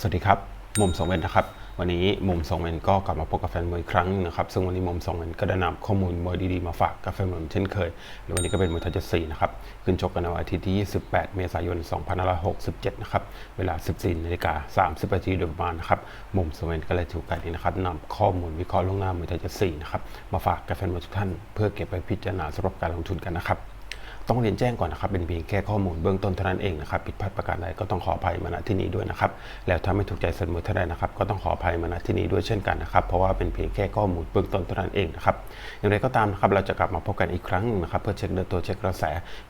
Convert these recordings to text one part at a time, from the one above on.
สวัสดีครับ มุมสองเวนนะครับ วันนี้มุมสองเวนก็กลับมาพบกับแฟนมวยอีกครั้งหนึงนะครับ ซึ่งวันนี้มุมสองเวนก็ได้นำข้อมูลมวยดีๆ มาฝากกับแฟนมวยเช่นเคย และวันนี้ก็เป็นมวยไทยเจ็ดสี่นะครับ ขึ้นชกกันในวันอาทิตย์ที่ 28 เมษายน 2567 นะครับ เวลา 14นาฬิกา30นาทีโดยประมาณนะครับ มุมสองเวนก็เลยถือโอกาสนี้นะครับนำข้อมูลวิเคราะห์ล่วงหน้ามวยไทยเจ็ดสี่นะครับ มาฝากกับแฟนมวยทุกท่าน เพื่อเก็บไปพิจารณาสำหรับการลงทุนกันนะครับ ต้องเรียนแจ้งก่อนนะครับ เป็นเพียงแค่ข้อมูลเบื้องต้นเท่านั้นเองนะครับผิดพลาดประการใดก็ต้องขออภัยมาณที่นี้ด้วยนะครับ แล้วถ้าไม่ถูกใจเสนอเท่านใดนะครับ ก็ต้องขออภัยมาณที่นี้ด้วยเช่นกันนะครับ เพราะว่าเป็นเพียงแค่ข้อมูลเบื้องต้นเท่านั้นเองนะครับ อย่างไรก็ตามนะครับ เราจะกลับมาพบกันอีกครั้งนะครับ เพื่อเช็คเนื้อตัวเช็คกระแส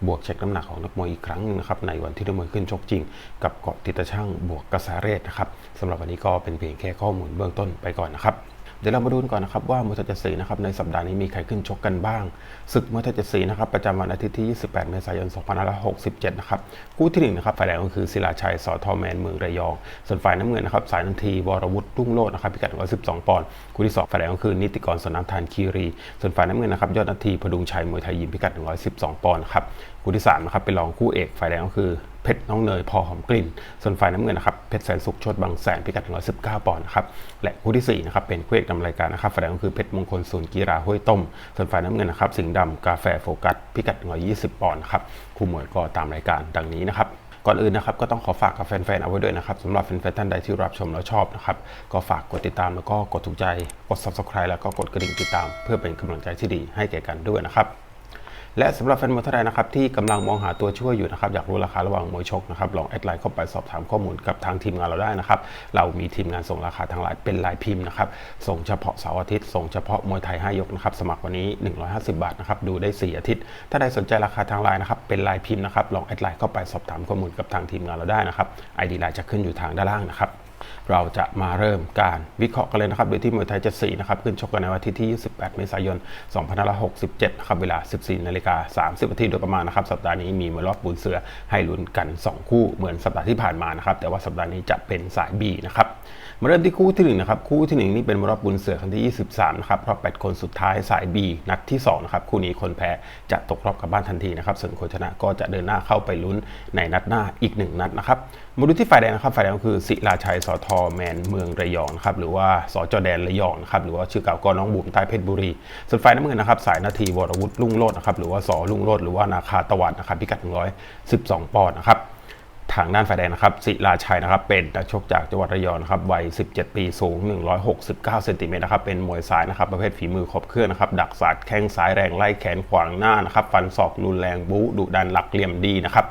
บวกเช็คน้ำหนักของนักมวยอีกครั้งนะครับ ในวันที่นักมวยขึ้นชกจริง กับเกาะติดตะช่างบวกกระแสเรศนะครับสำหรับวันนี้ก็เป็นเพียงแค่ข้อมูลเบื้องต้นไปก่อนนะครับ ดี๋ยวเรามาดูกันก่อนนะครับว่ามวยไทยเจ็ดสีนะครับในสัปดาห์นี้มีใครขึ้นชกกันบ้างศึกมวยไทยเจ็ดสีนะครับประจำวันอาทิตย์ที่ 28 เมษายน 2567 นะครับคู่ที่หนึ่งนะครับฝ่ายแดงก็คือศิลาชัยสอทอแมนเมืองระยอง ส่วนฝ่ายน้ำเงินนะครับสายนันทีวรวุฒิรุ่งโรจน์นะครับพิกัด112 ปอนด์คู่ที่สองฝ่ายแดงก็คือนิติกรสนามทานคีรี ส่วนฝ่ายน้ำเงินนะครับยอดนาทีพดุงชัยมวยไทยยิมพิกัด 112 ปอนด์ครับคู่ที่สามนะครับเป็นรองคู่เอกฝ่ายแดงก็คือ เพชรน้องเนยพอหอมกลิ่น ส่วนฝ่ายน้ำเงินนะครับเพชรแสนสุขชดบางแสนพิกัด119ปอนด์นะครับและคู่ที่สี่นะครับเป็นคู่เอกนำรายการนะครับฝ่ายแดงก็คือเพชรมงคลศูนย์กีฬาห้วยต้ม ส่วนฝ่ายน้ำเงินนะครับสิงห์ดำกาแฟโฟกัสพิกัด120ปอนด์นะครับคู่มวยก็ตามรายการดังนี้นะครับก่อนอื่นนะครับก็ต้องขอฝากกับแฟนๆเอาไว้ด้วยนะครับสำหรับแฟนๆท่านใดที่รับชมแล้วชอบนะครับก็ฝากกดติดตามแล้วก็กดถูกใจกด subscribe แล้วก็กดกระดิ่งติดตาม เพื่อเป็นกำลังใจที่ดีให้แก่กันด้วยนะครับ และสำหรับแฟนมวยท่านใดนะครับที่กำลังมองหาตัวช่วยอยู่นะครับอยากรู้ราคาระหว่างมวยชกนะครับลองแอดไลน์เข้าไปสอบถามข้อมูลกับทางทีมงานเราได้นะครับเรามีทีมงานส่งราคาทางไลน์เป็นลายพิมพ์นะครับส่งเฉพาะเสาร์อาทิตย์ส่งเฉพาะมวยไทย5ยกนะครับสมัครวันนี้ 150 บาทนะครับดูได้ 4 อาทิตย์ ถ้าใดสนใจราคาทางไลน์นะครับเป็นลายพิมพ์นะครับลองแอดไลน์เข้าไปสอบถามข้อมูลกับทางทีมงานเราได้นะครับไอดีไลน์จะขึ้นอยู่ทางด้านล่างนะครับ เราจะมาเริ่มการวิเคราะห์กันเลยนะครับ โดยที่มวยไทยจะสีนะครับขึ้นชกกันในวันอาทิตย์ที่ 28 เมษายน 2567 นะครับ เวลา 14 นาฬิกา 30 นาทีโดยประมาณนะครับ สัปดาห์นี้มีมวยรอบบุญเสือให้ลุ้นกัน 2 คู่เหมือนสัปดาห์ที่ผ่านมานะครับ แต่ว่าสัปดาห์นี้จะเป็นสาย B นะครับ มาเริ่มที่คู่ที่หนึ่งนะครับคู่ที่หนึ่งนี่เป็นรอบบุญเสือครั้งที่ 23นะครับรอบ 8 คนสุดท้ายสาย B นัดที่2นะครับคู่นี้คนแพ้จะตกรอบกลับบ้านทันทีนะครับส่วนคนชนะก็จะเดินหน้าเข้าไปลุ้นในนัดหน้าอีกหนึ่งนัดนะครับมาดูที่ฝ่ายแดงนะครับฝ่ายแดงก็คือศิลาชัยสอทอแมนเมืองระยองนะครับหรือว่าสจแดนระยองนะครับหรือว่าชื่อเก่าก็น้องบุ๋มใต้เพชรบุรีส่วนฝ่ายน้ำเงินนะครับสายนาทีวรวุฒิลุ่งโลดนะครับหรือว่าสอลุ่งโลดหรือว่านาคาตะวันนะครับพิกัด112ปอนด์นะครับ ทางด้านฝ่ายแดงนะครับศิลาชัยนะครับ เป็นนักชกจากจังหวัดระยองนะครับวัย 17 ปีสูง 169เซนติเมตรนะครับเป็นมวยซ้ายนะครับประเภทฝีมือครบเครื่องนะครับดักสาดแข้งซ้ายแรงไล่แขนขวางหน้านะครับฟันศอกรุนแรงบู๊ดุดันหลักเหลี่ยมดีนะครับ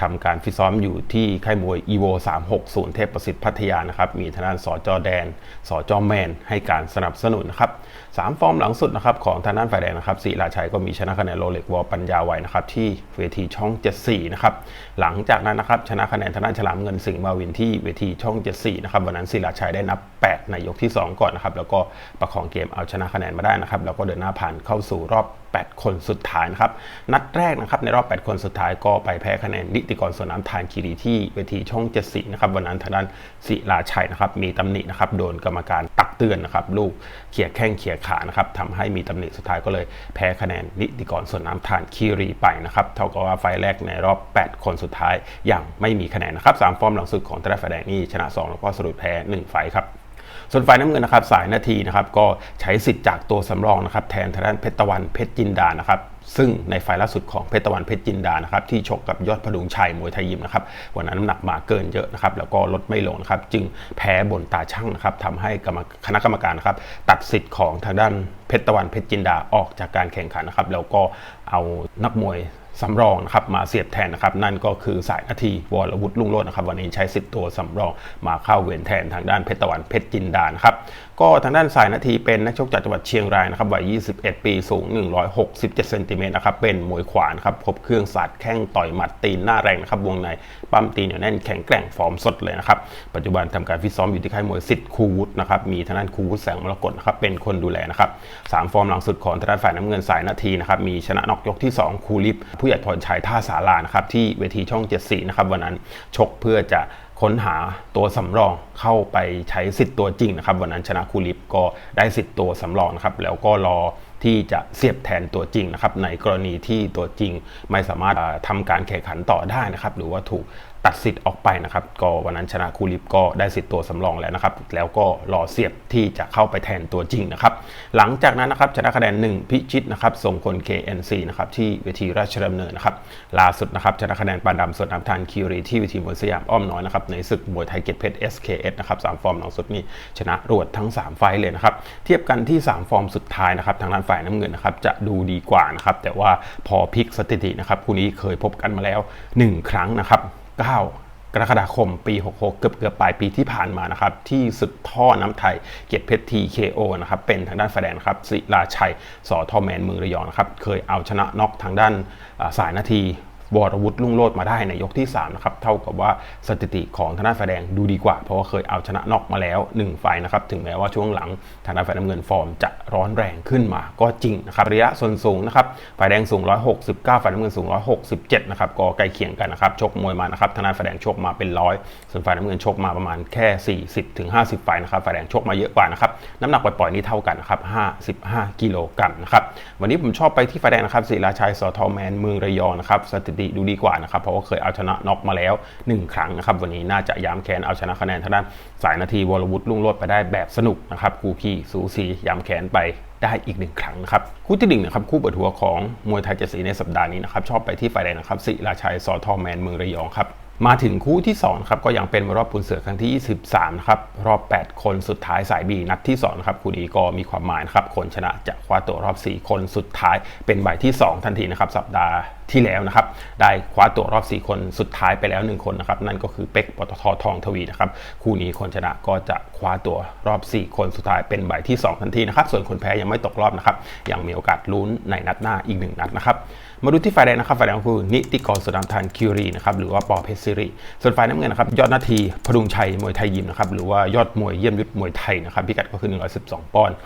ทำการฟิตซ้อมอยู่ที่ค่ายมวย EVO 360 เทพประสิทธิ์พัทยานะครับ มีทางด้านสจแดนสจแมน ให้การสนับสนุนนะครับสามฟอร์มหลังสุดนะครับของทางด้านฝ่ายแดงนะครับศิลาชัยก็มีชนะคะแนนโรเล็กวอลปัญญาไว้นะครับที่เวทีช่อง 74 นะครับหลังจากนั้นนะครับชนะคะแนนทางด้านฉลามเงินสิงห์มาวินที่เวทีช่อง 74 นะครับวันนั้นศิลาชัยได้นับ 8 ในยกที่ 2 ก่อนนะครับแล้วก็ประคองเกมเอาชนะคะแนนมาได้นะครับแล้วก็เดินหน้าผ่านเข้าสู่รอบ 8 คนสุดท้ายนะครับนัดแรกนะครับในรอบ 8 คนสุดท้ายก็ไปแพ้คะแนนนิติกรสวนน้ำทานคีรีที่เวทีช่อง 74 นะครับวันนั้นทางด้านศิลาชัยนะครับมีตำหนินะครับโดนกรรมการตักเตือนนะครับลูกเขี่ยแข้งเขี่ยขานะครับทำให้มีตำหนิสุดท้ายก็เลยแพ้คะแนนนิติกรส่วนน้ำทานคีรีไปนะครับเท่ากับว่าไฟแรกในรอบ 8 คนสุดท้ายยังไม่มีคะแนนนะครับสามฟอร์มหลังสุดของตราไฟแดงนี่ชนะ2แล้วก็สรุปแพ้1ไฟครับ ส่วนฝ่ายน้ำเงินนะครับสายนาทีนะครับก็ใช้สิทธิ์จากตัวสำรองนะครับแทนทางด้านเพชรตะวันเพชรจินดานะครับซึ่งในไฟล์ล่าสุดของเพชรตะวันเพชรจินดานะครับที่ชกกับยอดพดุงชัยมวยไทยยิมนะครับวันนั้นน้ำหนักมาเกินเยอะนะครับแล้วก็ลดไม่ลงนะครับจึงแพ้บนตาช่างนะครับทำให้คณะกรรมการนะครับตัดสิทธิ์ของทางด้านเพชรตะวันเพชรจินดาออกจากการแข่งขันนะครับแล้วก็เอานักมวย สำรองนะครับมาเสียบแทนนะครับนั่นก็คือสายนาทีวรวุฒิลุงโรจน์นะครับวันนี้ใช้สิทธิ์ตัวสำรองมาเข้าเวรแทนทางด้านเพชรตะวันเพชรจินดานะครับก็ทางด้านสายนาทีเป็นนักชกจากจังหวัดเชียงรายนะครับวัย 21 ปีสูง 167 เซนติเมตรนะครับเป็นมวยขวานครับครบเครื่องสาดแข้งต่อยหมัดตีนหน้าแรงนะครับวงในปั้มตีนเหนียวแน่นแข็งแกร่งฟอร์มสดเลยนะครับปัจจุบันทำการฟิตซ้อมอยู่ที่ค่ายมวยสิทธิ์คูวุฒินะครับมีทางด้านคูวุฒิแสงมรกตนะครับเป็นคนดูแลนะครับสามฟอร์มหลังสุดของทางด้านฝ่ายน้ำเงินสายนาทีนะครับมีชนะนอกยกที่สองคูลิฟผู้ใหญ่พรชัยท่าสารานะครับที่เวทีช่อง 74 นะครับวันนั้นชกเพื่อจะค้นหาตัวสำรองเข้าไปใช้สิทธิ์ตัวจริงนะครับวันนั้นชนะคูลิปก็ได้สิทธิ์ตัวสำรองนะครับแล้วก็รอที่จะเสียบแทนตัวจริงนะครับในกรณีที่ตัวจริงไม่สามารถทำทำการแข่งขันต่อได้นะครับหรือว่าถูก ตัดสิทธิ์ออกไปนะครับ ก็วันนั้นชนะคูลิปก็ได้สิทธิ์ตัวสำรองแล้วนะครับ แล้วก็รอเสียบที่จะเข้าไปแทนตัวจริงนะครับ หลังจากนั้นนะครับชนะคะแนน 1 พิชิตนะครับส่งคน KNC นะครับที่เวทีราชดำเนินนะครับล่าสุดนะครับชนะคะแนนปานดำส่วนน้ำทานคิวรีที่เวทีมวยสยามอ้อมน้อยนะครับในศึกมวยไทยเกตเพชร SKS นะครับสามฟอร์มหลังสุดนี้ชนะรวดทั้ง 3 ไฟเลยนะครับเทียบกันที่ 3 ฟอร์มสุดท้ายนะครับทางด้านฝ่ายน้ำเงินนะครับจะดูดีกว่านะครับแต่ว่าพอพลิกสถิตินะครับคู่นี้เคยพบกันมาแล้ว 1 ครั้งนะครับ 9 กรกฎาคมปี 66 เกือบเกือบปลายปีที่ผ่านมานะครับ ที่ศึกท่อน้ำไทย เกียรติเพชร TKO นะครับ เป็นทางด้านแสดงนครับศิลาชัยสอทอแมนมือระยองนะครับ เคยเอาชนะน็อกทางด้านสายนาที วรวุฒิลุ่งโลดมาได้ในยกที่3นะครับเท่ากับว่าสถิติของทางด้านฝ่ายแดงดูดีกว่า เพราะว่าเคยเอาชนะนอกมาแล้ว1ไฟนะครับถึงแม้ว่าช่วงหลังทางด้านฝ่ายน้ำเงินฟอร์มจะร้อนแรงขึ้นมา ก็จริงนะครับระยะส่วนสูงนะครับฝ่ายแดงสูง 169 ฝ่ายน้ำเงินสูง 167 นะครับก็ใกล้เคียงกันนะครับชกมวยมานะครับทางด้านฝ่ายแดงชกมาเป็นร้อยส่วนฝ่ายน้ำเงินชกมาประมาณแค่ 40ถึง50ไฟนะครับฝ่ายแดงชกมาเยอะกว่านะครับน้ำหนักปล่อยๆนี้เท่ากันนะครับ55กิโลกรัมนะครับวันนี้ผมชอบไปที่ฝ่ายแดงนะครับศิลาชัยสอทอแมนเมืองระยองนะครับสถิติดูดีกว่านะครับเพราะว่าเคยเอาชนะน็อกมาแล้ว 1 ครั้งนะครับวันนี้น่าจะย้ำแค้นเอาชนะคะแนนทางด้านสายนาทีวรวุฒิลุ่งโรดไปได้แบบสนุกนะครับคู่ขี้สูสีย้ำแค้นไปได้อีกหนึ่งครั้งนะครับคู่ที่หนึ่งนะครับคู่เปิดหัวของมวยไทยเจสีในสัปดาห์นี้นะครับชอบไปที่ฝ่ายแดงนะครับสิราชัยสอทอแมนเมืองระยองครับ มาถึงคู่ที่2ครับก็ยังเป็นรอบปุนเสือครั้งที่ 23ครับรอบ 8 คนสุดท้ายสายบีนัดที่2ครับคู่นี้ก็มีความหมายนะครับคนชนะจะคว้าตัวรอบ 4 คนสุดท้าย เป็นใบที่ 2 ทันทีนะครับสัปดาห์ที่แล้วนะครับได้คว้าตัวรอบ 4 คนสุดท้ายไปแล้ว 1 คนนะครับนั่นก็คือเป็กปตททองทวีนะครับคู่นี้คนชนะก็จะคว้าตัวรอบ 4 คนสุดท้ายเป็นใบที่ 2 ทันทีนะครับส่วนคนแพ้ยังไม่ตกรอบนะครับยังมีโอกาสลุ้นในนัดหน้าอีก 1 นัดนะครับ มาดูที่ฝ่ายแดงนะครับฝ่ายแดงคือนิติกรสุดามทานคิวรีนะครับหรือว่าปอเพชรซิริส่วนฝ่ายน้ำเงินนะครับยอดนาทีพดุงชัยมวยไทยยิมนะครับหรือว่ายอดมวยเยี่ยมยุทธมวยไทยนะครับพิกัดก็คือ 112 ปอนด์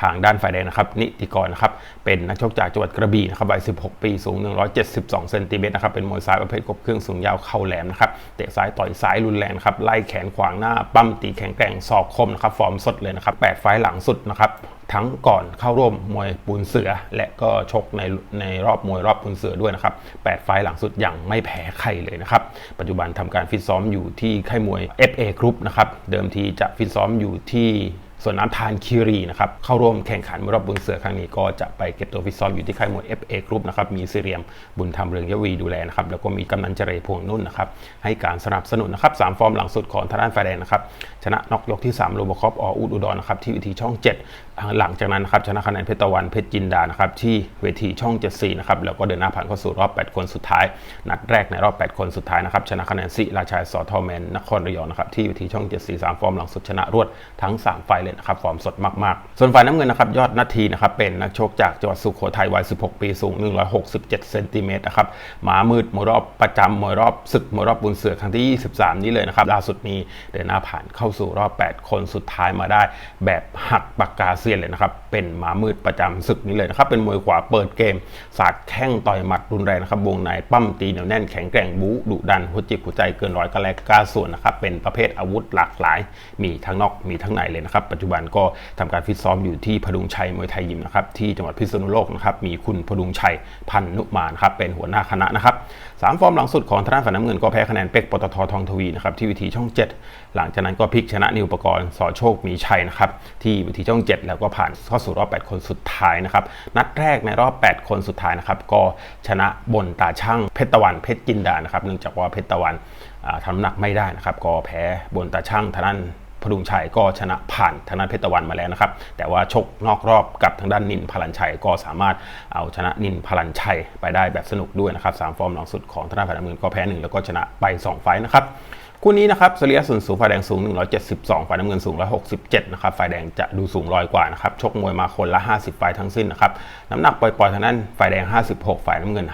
ทางด้านฝ่ายแดงนะครับนิติกรนะครับเป็นนักชกจากจังหวัดกระบี่นะครับวัย 16 ปีสูง 172 เซนติเมตรนะครับเป็นมวยซ้ายประเภทกบเครื่องสูงยาวเข่าแหลมนะครับเตะซ้ายต่อยซ้ายรุนแรงครับไล่แขนขวางหน้าปั้มตีแข็งแกร่งศอกคมนะครับฟอร์มสดเลยนะครับ8ไฟหลังสุดนะครับทั้งก่อนเข้าร่วมมวยปูนเสือ และก็ชกในในรอบมวยรอบปูนเสือด้วยนะครับ8ไฟหลังสุดอย่างไม่แพ้ใครเลยนะครับปัจจุบันทำการฟิตซ้อมอยู่ที่ค่ายมวย FA Group นะครับเดิมทีจะฟิตซ้อมอยู่ที่ ส่วนน้ำทานคิรีนะครับเข้าร่วมแข่งขันรอบบุญเสือครั้งนี้ก็จะไปเก็บตัวฟิตซ้อมอยู่ที่ค่ายมวย FA Group นะครับมีซีเรียมบุญธรรมเรืองยวีดูแลนะครับแล้วก็มีกำนันเจริญพวงนุ่นนะครับให้การสนับสนุนนะครับสามฟอร์มหลังสุดของทางด้านไฟแดงนะครับชนะน็อกยกที่3โรบคอปออุดอุดรนะครับที่วิธีช่อง 7 หลังจากนั้นนะครับชนะคะแนนเพชรตะวันเพชรจินดานะครับที่เวทีช่อง 74 นะครับแล้วก็เดินหน้าผ่านเข้าสู่รอบ 8 คนสุดท้าย นัดแรกในรอบ 8 คนสุดท้ายนะครับชนะคะแนนสิราชายสอทอแมนนครระยองนะครับที่เวทีช่อง 74 3 ฟอร์มหลังสุดชนะรวดทั้ง 3 ไฟเลยนะครับฟอร์มสดมากๆ ส่วนฝ่ายน้ำเงินนะครับยอดนาทีนะครับเป็นนักชกจากจังหวัดสุโขทัยวัย 16 ปีสูง 167 เซนติเมตรนะครับหมามืดมวยรอบประจำมวยรอบศึกมวยรอบบุญเสือครั้งที่ 23 นี้เลยนะครับล่าสุดนี้เดินหน้าผ่านเข้าสู่รอบ 8 คนสุดท้ายมาได้ แบบหักปากกาเซียนเลยนะครับ เป็นหมามืดประจำศึกนี้เลยนะครับ เป็นมวยขวาเปิดเกม สาดแข้งต่อยหมัดรุนแรงนะครับ วงในปั้มตีเหนียวแน่นแข็งแกร่งบู๊ดุดันหัวจิตหัวใจเกินร้อยกระแลกกล้าส่วนนะครับ เป็นประเภทอาวุธหลากหลาย มีทั้งนอกมีทั้งในเลยนะครับ ปัจจุบันก็ทำการฟิตซ้อมอยู่ที่พดุงชัยมวยไทยยิมนะครับ ที่จังหวัดพิษณุโลกนะครับ มีคุณพดุงชัยพันนุมานครับ เป็นหัวหน้าคณะนะครับสามฟอร์มหลังสุดของทางด้านฝ่ายน้ำเงินก็แพ้คะแนนเป็กปตททองทวีนะครับที่วิธีช่อง 7 หลังจากนั้นก็พลิกชนะนิวปกรณ์สอโชคมีชัยนะครับที่วิธีช่อง 7 แล้วก็ผ่านเข้าสู่รอบ 8 คนสุดท้ายนะครับ นัดแรกในรอบ 8 คนสุดท้ายนะครับ ก็ชนะบนตาช่างเพชรตะวันเพชรจินดานะครับ เนื่องจากว่าเพชรตะวันทำน้ำหนักไม่ได้นะครับ ก็แพ้บนตาช่างทางด้านพดุงชัยก็ชนะผ่านทางด้านเพชรตะวันมาแล้วนะครับ แต่ว่าชกนอกรอบกับทางด้านนินพลันชัยก็สามารถเอาชนะนินพลันชัยไปได้แบบสนุกด้วยนะครับสามฟอร์มหลังสุดของทางด้านฝ่ายน้ำเงินก็แพ้หนึ่งแล้วก็ชนะไป 2 ไฟนะครับ คู่นี้นะครับสรีระส่วนสูงฝ่ายแดงสูง 172 ฝ่ายน้ำเงินสูง 167 นะครับ ฝ่ายแดงจะดูสูงลอยกว่านะครับ ชกมวยมาคนละ 50ไฟทั้งสิ้นนะครับ น้ำหนักปล่อยๆทางนั้นฝ่ายแดง 56 ฝ่ายน้ำเงิน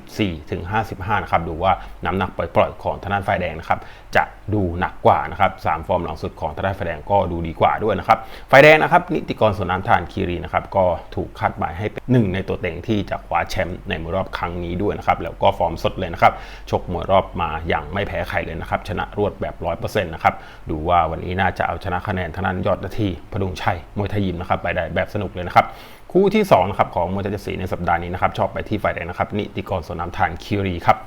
54 ถึง 55 นะครับ ดูว่าน้ำหนักปล่อยๆของทางด้านฝ่ายแดงนะครับ จะดูหนักกว่านะครับสามฟอร์มหลังสุดของทางด้านฝ่ายแดงก็ดูดีกว่าด้วยนะครับ ฝ่ายแดงนะครับนิติกรสนน้ำทานคีรีนะครับก็ถูกคาดหมายให้เป็นหนึ่งในตัวเต็งที่จะคว้าแชมป์ในมวยรอบครั้งนี้ด้วยนะครับ แล้วก็ฟอร์มสดเลยนะครับ ชกมวยรอบมาอย่างไม่แพ้ใครเลยนะครับ ชนะรวดแบบร้อยเปอร์เซ็นต์นะครับดูว่าวันนี้น่าจะเอาชนะคะแนนทางด้านยอดนาทีพดุงชัยมวยไทยยิมนะครับไปได้แบบสนุกเลยนะครับคู่ที่2นะครับของมวยไทยสีในสัปดาห์นี้นะครับชอบไปที่ฝ่ายแดงนะครับนิติกรสนน้ำทานคีรีครับ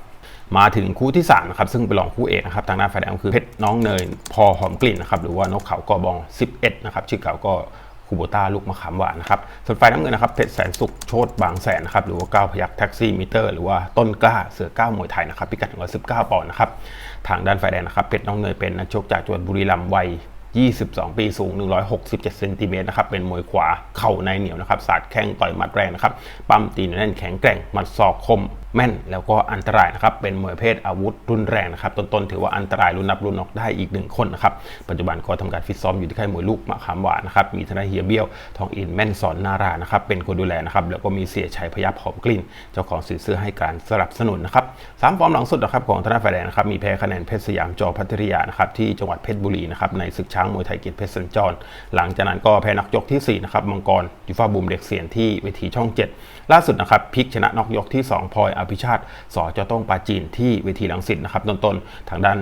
มาถึงคู่ที่3นะครับซึ่งเป็นรองคู่เอกนะครับทางด้านฝ่ายแดงก็คือเพชรน้องเนยพอหอมกลิ่นนะครับหรือว่านกเขากอบอง 11 นะครับชื่อเก่าก็คูโบต้าลูกมะขามหวานนะครับส่วนฝ่ายน้ำเงินนะครับเพชรแสนสุขโชตบางแสนนะครับหรือว่าก้าวพยักแท็กซี่มิเตอร์ หรือว่าต้นกล้าเสือก้าวมวยไทยนะครับพิกัด119ปอนด์นะครับ ทางด้านฝ่ายแดงนะครับเพชรน้องเนยเป็นนักชกจากจังหวัดบุรีรัมย์วัย 22 ปีสูง 167 เซนติเมตรนะครับเป็นมวยขวาเข่าในเหนียวนะครับสาดแข้งต่อยหมัดแรงนะครับปั้มตีนแน่นแข็งแกร่งหมัดศอกคมแม่นแล้วก็อันตรายนะครับ เป็นมวยเพศอาวุธรุนแรงนะครับ ต้นๆถือว่าอันตรายรุนนับรุนนอกได้อีกหนึ่งคนนะครับ ปัจจุบันก็ทำการฟิตซ้อมอยู่ที่ค่ายมวยลูกมะขามหวานนะครับ มีทนาเฮียเบี้ยว ทองอินแม่นสอนนารานะครับ เป็นคนดูแลนะครับ แล้วก็มีเสียชัยพยับหอมกลิ่น เจ้าของสื่อเสื้อให้การสนับสนุนนะครับสามฟอร์มหลังสุดนะครับของธนาฝ่ายแดงนะครับ มีแพ้คะแนนเพชรสยามจอพัทยานะครับที่จังหวัดเพชรบุรีนะครับในศึกช้างมวยไทยเกียรติเพชรสัญจร หลังจากนั้นก็แพ้นักยกที่4นะครับมังกรยูฟาบูมเด็กเสียนที่เวทีช่อง 7 ล่าสุดนะครับพิกชนะนอกยกที่ 2พลอยอภิชาติสอจอต้องปาจีนที่เวทีหลังสิตนะครับต้นๆทางด้าน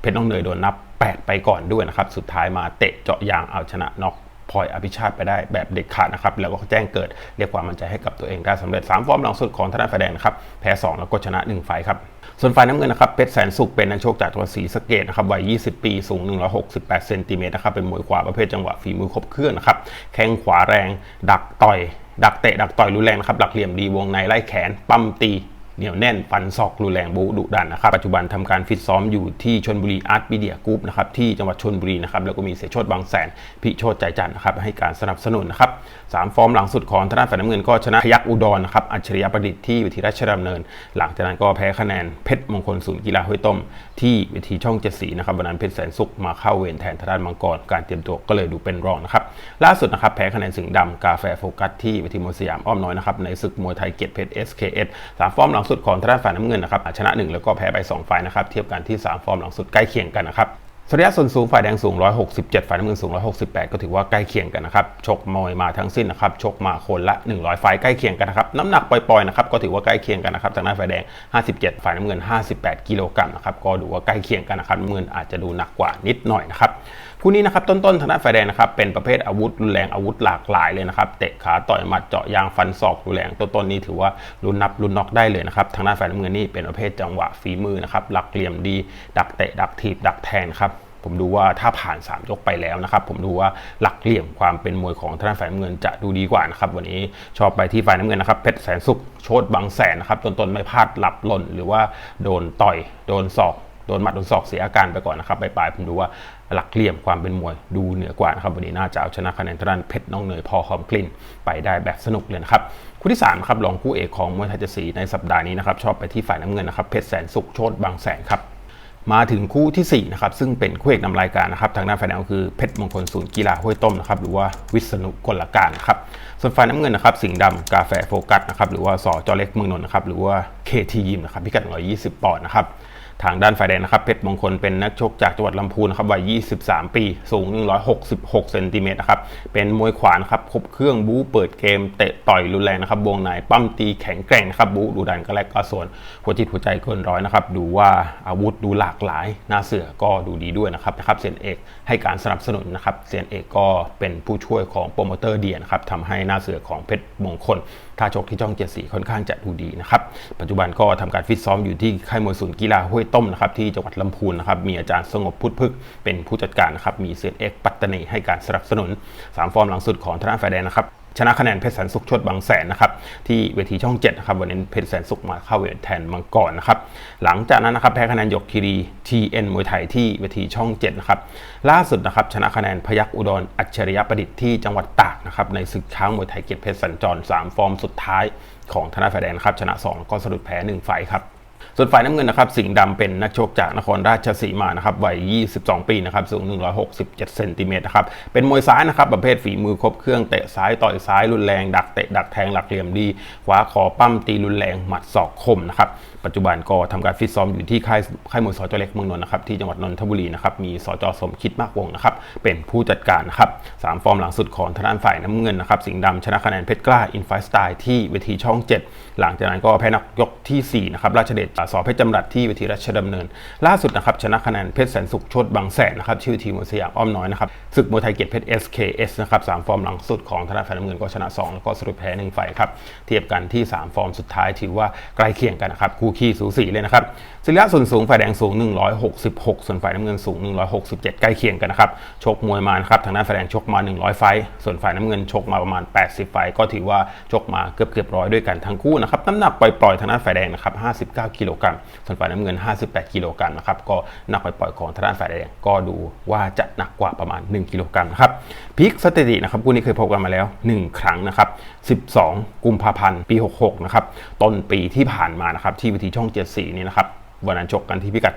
เพชรน้องเนยโดนนับ 8 ไปก่อนด้วยนะครับสุดท้ายมาเตะเจาะยางเอาชนะนอกพลอยอภิชาติไปได้แบบเด็ดขาดนะครับ แล้วก็แจ้งเกิดเรียกความมั่นใจให้กับตัวเองได้สำเร็จ 3 ฟอร์มหลังสุดของธนาฝ่ายแดงนะครับ แพ้ 2 แล้วก็ชนะ1ไฟครับ ส่วนฝ่ายน้ำเงินนะครับเพชรแสนสุขเป็นนักชกจากจังหวัดศรีสะเกดนะครับวัย 20 ปี สูง 168 เซนติเมตรนะครับเป็นมวยขวาประเภทจังหวะฝีมือครบเครื่องนะครับแข้งขวาแรง ดักต่อย ดักเตะดักต่อยรุนแรงนะครับหลักเหลี่ยมดีวงในไล่แขนปั้มตี เหนียวแน่นฟันศอกรุนแรงบูดุดันนะครับปัจจุบันทำการฟิตซ้อมอยู่ที่ชนบุรีอาร์ตมีเดียกรุ๊ปนะครับที่จังหวัดชนบุรีนะครับแล้วก็มีเสชดบางแสนพิโชดใจจันทร์นะครับให้การสนับสนุนนะครับสามฟอร์มหลังสุดของธนาฝ่ายน้ำเงินก็ชนะพยักอุดรนะครับอัจฉริยะประดิษฐ์ที่วิธีราชดำเนิน หลังจากนั้นก็แพ้คะแนนเพชรมงคลศูนย์กีฬาห้วยต้ม ที่วิธีช่องเจ็ดสีนะครับวันนั้นเพชรแสนสุขมาเข้าเวรแทนทาน้านมังกรการเตรียมตัวก็เลยดูเป็นรองนะครับล่าสุดนะครับแพ้คะแนนสิงห์ดำกาแฟโฟกัสที่วิธีมวยสยามอ้อมน้อยนะครับในศึกมวยไทยเกียรติเพชร SKS สามฟอร์มหลังสุดของทางด้านฝ่ายน้ำเงินนะครับชนะ 1 แล้วก็แพ้ไป2ไฟล์นะครับเทียบกันที่ 3 ฟอร์มหลังสุดใกล้เคียงกันนะครับสรีระส่วนสูงฝ่ายแดงสูง 167 ฝ่ายน้ำเงินสูง 168 ก็ถือว่าใกล้เคียงกันนะครับ ชกมวยมาทั้งสิ้นนะครับ ชกมาคนละ 100ไฟล์ใกล้เคียงกันนะครับ น้ำหนักปล่อยๆ นะครับ ก็ถือว่าใกล้เคียงกันนะครับจากนั้นฝ่ายแดง 57 ฝ่ายน้ำเงิน 58 กิโลกรัมนะครับ ก็ดูว่าใกล้เคียงกันนะครับน้ำเงินอาจจะดูหนักกว่านิดหน่อยนะครับคู่นี้นะครับต้นๆทางด้านฝ่ายแดงนะครับเป็นประเภทอาวุธรุนแรงอาวุธหลากหลายเลยนะครับเตะขาต่อยหมัดเจาะยางฟันศอกรุนแรงต้นๆนี้ถือว่ารุนนับรุนน็อกได้เลยนะครับทางด้านฝ่ายน้ำเงินนี่เป็นประเภทจังหวะฝีมือนะครับหลักเหลี่ยมดี ดักเตะดักถีบดักแทงครับผมดูว่าถ้าผ่าน 3 ยกไปแล้วนะครับ ผมดูว่าหลักเหลี่ยมความเป็นมวยของทางด้านฝ่ายน้ำเงินจะดูดีกว่านะครับ วันนี้ชอบไปที่ฝ่ายน้ำเงินนะครับเพชรแสนสุขโชดบางแสนนะครับต้นๆไม่พลาดหลับหล่น หรือว่าโดนต่อย โดนศอก โดนหมัดโดนศอกเสียอาการไปก่อนนะครับปลายๆผมดูว่าหลักเหลี่ยมความเป็นมวยดูเหนือกว่านะครับวันนี้น่าจะเอาชนะคะแนนทางด้านเพชรน้องเนยพอหอมกลิ่นไปได้แบบสนุกเลยนะครับคู่ที่3ครับรองคู่เอกของมวยไทยเจสีในสัปดาห์นี้นะครับชอบไปที่ฝ่ายน้ำเงินนะครับเพชรแสนสุขโชดบางแสนครับมาถึงคู่ที่4นะครับซึ่งเป็นคู่เอกนำรายการนะครับทางด้านฝ่ายแดงคือเพชรมงคลศูนย์กีฬาห้วยต้มนะครับหรือว่าวิษณุกลการครับส่วนฝ่ายน้ำเงินนะครับสิงห์ดำกาแฟโฟกัสนะครับหรือว่าสอจอเล็กเมืองนนท์นะครับหรือว่าเคทียิมนะครับพิกัด 120 ปอนด์นะครับ ทางด้านฝ่ายแดงนะครับเพชรมงคลเป็นนักชกจากจังหวัดลำพูนนะครับวัย 23 ปี สูง 166 เซนติเมตรนะครับ เป็นมวยขวานครับครบเครื่องบู๊เปิดเกม เตะต่อยรุนแรงนะครับ วงในปั้มตีแข็งแกร่งครับบู๊ดูดันก็แลกก็ส่วน หัวจิตหัวใจเกินร้อยนะครับ ดูว่าอาวุธดูหลากหลาย หน้าเสือก็ดูดีด้วยนะครับนะครับเซียนเอกให้การสนับสนุนนะครับเซียนเอกก็เป็นผู้ช่วยของโปรโมเตอร์เดียนะครับทำให้หน้าเสือของเพชรมงคล ท่าชกที่จ้องเจ็ดสีค่อนข้างจะดูดีนะครับ ปัจจุบันก็ทำการฟิตซ้อมอยู่ที่ค่ายมวยศูนย์กีฬาห้วยต้มนะครับที่จังหวัดลำพูนนะครับ มีอาจารย์สงบพุทธพึกเป็นผู้จัดการนะครับ มีเซียนเอกปัตตานีให้การสนับสนุน 3 ฟอร์มหลังสุดของธนาฝ่ายแดนนะครับ ชนะคะแนนเพชรแสนสุขชดบางแสนนะครับที่เวทีช่อง7นะครับวันนี้เพชรแสนสุขมาเข้าเวทแทนมังกรนะครับหลังจากนั้นนะครับแพ้คะแนนยกคีรี TN มวยไทยที่เวทีช่อง7นะครับล่าสุดนะครับชนะคะแนนพยักอุดรอัจฉริยประดิษฐ์ที่จังหวัดตากนะครับในศึกช้างมวยไทยเกียรติเพชรสัญจร3ฟอร์มสุดท้ายของธนาฝ่ายแดงนะครับชนะ2แล้วก็สะดุดแพ้1ไฟครับ ส่วนฝ่ายน้ำเงินนะครับสิงห์ดำเป็นนักชกจากนครราชสีมานะครับวัย 22 ปีนะครับสูง 167 เซนติเมตรนะครับเป็นมวยซ้ายนะครับประเภทฝีมือครบเครื่องเตะซ้ายต่อยซ้ายรุนแรง ดักเตะดักแทงหลักเหลี่ยมดีขวาคอปั้มตีรุนแรงหมัดศอกคมนะครับ ปัจจุบันก็ทำการฟิตซ้อมอยู่ที่ค่ายค่ายมวยสจเล็กเมืองนนท์นะครับที่จังหวัดนนทบุรีนะครับมีสจสมคิดมากวงนะครับเป็นผู้จัดการนะครับสามฟอร์มหลังสุดของทางด้านฝ่ายน้ำเงินนะครับสิงห์ดำชนะคะแนนเพชรกล้าอินไฟสไตล์ที่เวทีช่อง 7 หลังจากนั้นก็แพ้นักยกที่4นะครับราชเดชสอเพชรจำรัดที่เวทีราชดำเนิน ล่าสุดนะครับชนะคะแนนเพชรแสนสุขชดบางแสนนะครับชื่อทีมมวยสยามอ้อมน้อยนะครับศึกมวยไทยเกียรติเพชร SKS นะครับสามฟอร์มหลังสุดของทางด้านฝ่ายน้ำเงินก็ชนะ 2 แล้วก็สรุปแพ้1ไฟครับเทียบกันที่ 3 ฟอร์มสุดท้ายถือว่าใกล้เคียงกันนะครับคู่ขี้สูสีเลยนะครับศิริยะส่วนสูงฝ่ายแดงสูง 166 ส่วนฝ่ายน้ำเงินสูง 167 ใกล้เคียงกันนะครับชกมวยมานะครับทางด้านฝ่ายแดงชกมา 100 ไฟส่วนฝ่ายน้ำเงินชกมาประมาณ 80 ไฟก็ถือว่าชกมาเกือบเกือบร้อยด้วยกันทั้งคู่นะครับน้ำหนักปล่อยๆทางด้านฝ่ายแดงนะครับ59 กิโลกรัมส่วนฝ่ายน้ำเงิน 58 กิโลกรัมนะครับก็หนักปล่อยๆของทางด้านฝ่ายแดงก็ดูว่าจะหนักกว่าประมาณ 1 กิโลกรัมนะครับพีคสถิตินะครับคู่นี้เคยพบกันมาแล้ว 1 ครั้งนะครับ12 กุมภาพันธ์ปี 66 นะครับต้นปีที่ผ่านมานะครับที่วิีช่อง7สีนี่นะครับวันนั้นชกกันที่พิกัด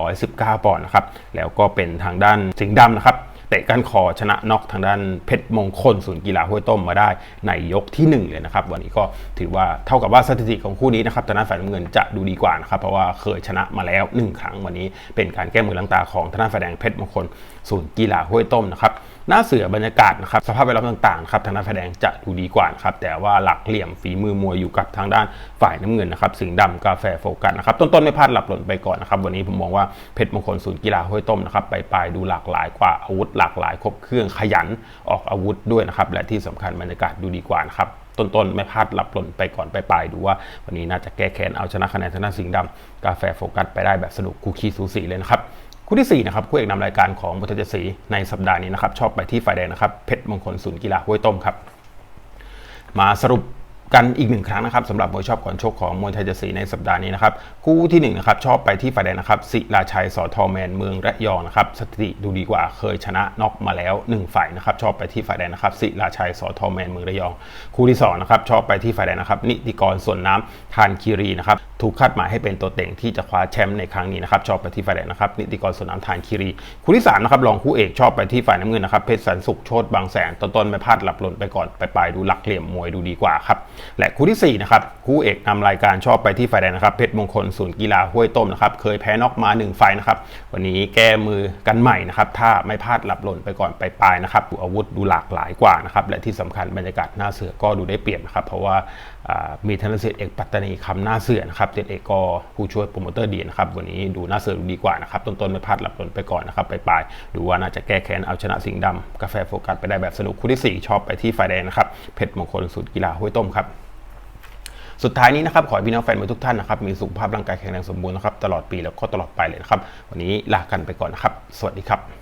119 ปอนด์นะครับ แล้วก็เป็นทางด้านสิงห์ดำนะครับ เตะก้นคอชนะน็อกทางด้านเพชรมงคลศูนย์กีฬาห้วยต้มมาได้ในยกที่ 1 เลยนะครับ วันนี้ก็ถือว่าเท่ากับว่าสถิติของคู่นี้นะครับทางด้านฝ่ายน้ำเงินจะดูดีกว่านะครับ เพราะว่าเคยชนะมาแล้ว 1 ครั้งวันนี้เป็นการแก้มือล้างตาของทางด้านฝ่ายแดงเพชรมงคลศูนย์กีฬาห้วยต้มนะครับ หน้าเสือบรรยากาศนะครับสภาพแวดล้อมต่างๆครับทางด้านฝ่ายแดงจะดูดีกว่านะครับแต่ว่าหลักเหลี่ยมฝีมือมวยอยู่กับทางด้านฝ่ายน้ำเงินนะครับสิงห์ดำกาแฟโฟกัสนะครับต้นๆไม่พลาดหลับหล่นไปก่อนนะครับวันนี้ผมมองว่าเพชรมงคลศูนย์กีฬาห้วยต้มนะครับไปปลายดูหลากหลายกว่าอาวุธหลากหลายครบเครื่องขยันออกอาวุธด้วยนะครับและที่สำคัญบรรยากาศดูดีกว่านะครับต้นๆไม่พลาดหลับหล่นไปก่อนไปปลายดูว่า วันนี้น่าจะแก้แค้นเอาชนะคะแนนทางด้านสิงห์ดำกาแฟโฟกัสไปได้แบบสนุกคูคีสูสีเลยนะครับ คู่ที่4นะครับคู่เอกนำรายการของบุตรเจดสีในสัปดาห์นี้นะครับชอบไปที่ฝ่ายแดงนะครับเพชรมงคลศูนย์กีฬาห้วยต้มครับมาสรุป กันอีกหนึ่งครั้งนะครับสำหรับมวยชอบก่อนชกของมวยไทยจดสีในสัปดาห์นี้นะครับคู่ที่1นงนะครับชอบไปที่ฝ่ายแดงนะครับศิลาชัยสอทอแมนเมืองระยองนะครับสถิติดูดีกว่าเคยชนะน็อกมาแล้ว 1 ฝ่ายนะครับชอบไปที่ฝ่ายแดงนะครับศิลาชัยสอทอแมนเมืองระยอง คู่ที่2นะครับชอบไปที่ฝ่ายแดงนะครับนิติกรส่วนน้ำทานคีรีนะครับถูกคาดหมายให้เป็นตัวเต็งที่จะคว้าแชมป์ในครั้งนี้นะครับชอบไปที่ฝ่ายแดงนะครับนิติกรส่วนน้ำทานคีรี คู่ที่3นะครับรองคู่เอกชอบไปที่ฝ่ายน้ำเงินนะครับเพชรสันสุขโชตบางแสนต้นๆไม่พลาดหลับหล่นไปก่อนไปปลายดูหลักเหลี่ยมมวยดูดีกว่าครับและคู่ที่สี่นะครับ คู่เอกนำรายการชอบไปที่ฝ่ายแดงนะครับ เพชรมงคลศูนย์กีฬาห้วยต้มนะครับ เคยแพ้น็อกมา 1 ไฟนะครับ วันนี้แก้มือกันใหม่นะครับ ถ้าไม่พลาดหลับหล่นไปก่อนไปปลายนะครับดูอาวุธดูหลากหลายกว่านะครับ และที่สำคัญบรรยากาศหน้าเสือก็ดูได้เปรียบนะครับ เพราะว่ามีธนเศรษฐ์เอกปัตตานีคำหน้าเสือนะครับเจดเอกก็ผู้ช่วยโปรโมเตอร์ดีนะครับ วันนี้ดูหน้าเสือดูดีกว่านะครับ ต้นๆไม่พลาดหลับหล่นไปก่อนนะครับ ไปปลายดูว่าน่าจะแก้แค้นเอาชนะสิงห์ดำกาแฟโฟกัสไปได้แบบสนุกคู่ที่สี่ชอบไปที่ฝ่ายแดงนะครับ เพชรมงคลศูนย์กีฬาห้วยต้มครับ สุดท้ายนี้นะครับขอให้พี่น้องแฟนมวยทุกท่านนะครับมีสุขภาพร่างกายแข็งแรงสมบูรณ์นะครับตลอดปีแล้วก็ตลอดไปเลยนะครับวันนี้ลากันไปก่อนนะครับ สวัสดีครับ